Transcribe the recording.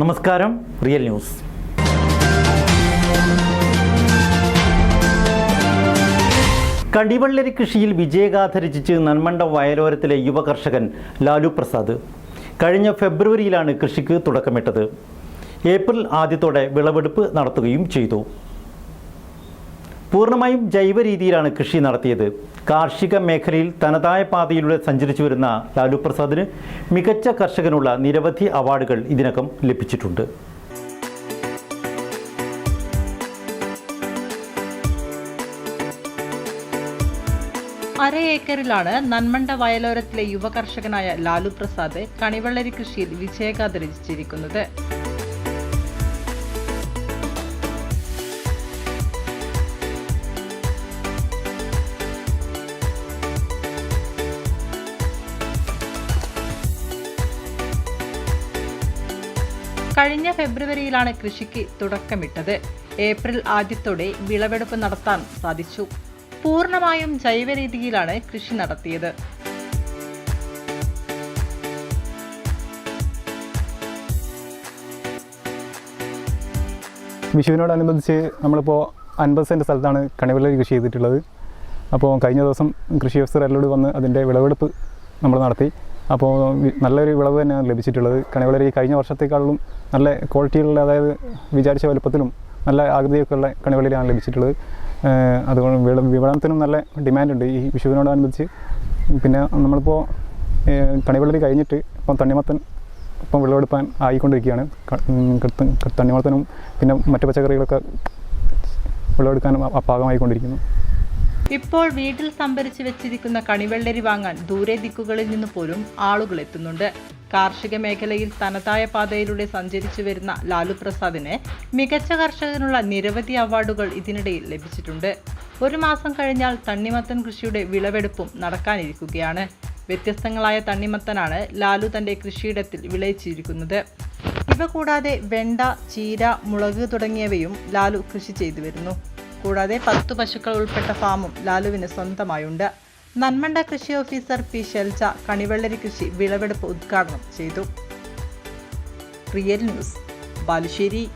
നമസ്കാരം real news. കടിവള്ളരി കൃഷിയിൽ വിജയഗാഥ രചിച്ച് നന്മണ്ട വയലോരത്തിലെ യുവ കർഷകൻ ലാലു പ്രസാദ്. കഴിഞ്ഞ ഫെബ്രുവരിയിലാണ് കൃഷിക്ക് തുടക്കമിട്ടത്. ഏപ്രിൽ ആദ്യത്തോടെ വിളവെടുപ്പ് നടത്തുകയും ചെയ്തു. പൂർണമായും ജൈവ രീതിയിലാണ് കൃഷി നടത്തിയത്. കാർഷിക മേഖലയിൽ തനതായ പാതയിലൂടെ സഞ്ചരിച്ചു വരുന്ന ലാലു പ്രസാദിന് മികച്ച കർഷകനുള്ള നിരവധി അവാർഡുകൾ ഇതിനകം ലഭിച്ചിട്ടുണ്ട്. അര ഏക്കറിലാണ് നന്മണ്ട വയലോരത്തിലെ യുവ കർഷകനായ ലാലു പ്രസാദ് കണിവെള്ളരി കൃഷിയിൽ വിജയഗാഥ രചിച്ചിരിക്കുന്നത്. കഴിഞ്ഞ ഫെബ്രുവരിയിലാണ് കൃഷിക്ക് തുടക്കമിട്ടത്. ഏപ്രിൽ ആദ്യത്തോടെ വിളവെടുപ്പ് നടത്താൻ സാധിച്ചു. പൂർണമായും ജൈവ രീതിയിലാണ് കൃഷി നടത്തിയത്. വിഷുവിനോടനുബന്ധിച്ച് നമ്മളിപ്പോൾ അൻപത് സെന്റ് സ്ഥലത്താണ് കണിവെള്ളരി കൃഷി ചെയ്തിട്ടുള്ളത്. അപ്പോൾ കഴിഞ്ഞ ദിവസം കൃഷി ഓഫീസർ എല്ലോട് വന്ന് അതിന്റെ വിളവെടുപ്പ് നമ്മൾ നടത്തി. അപ്പോൾ നല്ലൊരു വിളവ് തന്നെയാണ് ലഭിച്ചിട്ടുള്ളത്. കണിവളരി കഴിഞ്ഞ വർഷത്തേക്കാളും നല്ല ക്വാളിറ്റിയുള്ള അതായത് വിചാരിച്ച വലുപ്പത്തിലും നല്ല ആകൃതിയൊക്കെ ഉള്ള കണിവെള്ളരിയാണ് ലഭിച്ചിട്ടുള്ളത് അതുകൊണ്ട് വിള വിപണനത്തിനും നല്ല ഡിമാൻഡുണ്ട് ഈ വിഷുവിനോടനുബന്ധിച്ച്. പിന്നെ നമ്മളിപ്പോൾ കണിവളരി കഴിഞ്ഞിട്ട് ഇപ്പം തണ്ണിമത്തൻ ഇപ്പം വിളവെടുപ്പാൻ ആയിക്കൊണ്ടിരിക്കുകയാണ്. തണ്ണിമത്തനും പിന്നെ മറ്റു പച്ചക്കറികളൊക്കെ വിളവെടുക്കാനും പാകമായിക്കൊണ്ടിരിക്കുന്നു ഇപ്പോൾ വീട്ടിൽ സംഭരിച്ചു വെച്ചിരിക്കുന്ന കണിവെള്ളരി വാങ്ങാൻ ദൂരെ ദിക്കുകളിൽ നിന്ന് പോലും ആളുകൾ എത്തുന്നുണ്ട്. കാർഷിക മേഖലയിൽ തനതായ പാതയിലൂടെ സഞ്ചരിച്ചു വരുന്ന ലാലു പ്രസാദിന് മികച്ച കർഷകനുള്ള നിരവധി അവാർഡുകൾ ഇതിനിടയിൽ ലഭിച്ചിട്ടുണ്ട്. ഒരു മാസം കഴിഞ്ഞാൽ തണ്ണിമത്തൻ കൃഷിയുടെ വിളവെടുപ്പും നടക്കാനിരിക്കുകയാണ്. വ്യത്യസ്തങ്ങളായ തണ്ണിമത്തനാണ് ലാലു തന്റെ കൃഷിയിടത്തിൽ വിളയിച്ചിരിക്കുന്നത്. ഇവ കൂടാതെ വെണ്ട ചീര മുളക് തുടങ്ങിയവയും ലാലു കൃഷി ചെയ്തു വരുന്നു. കൂടാതെ പത്തു പശുക്കൾ ഉൾപ്പെട്ട ഫാമും ലാലുവിന് സ്വന്തമായുണ്ട്. നന്മണ്ട കൃഷി ഓഫീസർ പി ഷെൽജ കണിവെള്ളരി കൃഷി വിളവെടുപ്പ് ഉദ്ഘാടനം ചെയ്തു. Real news Balussery.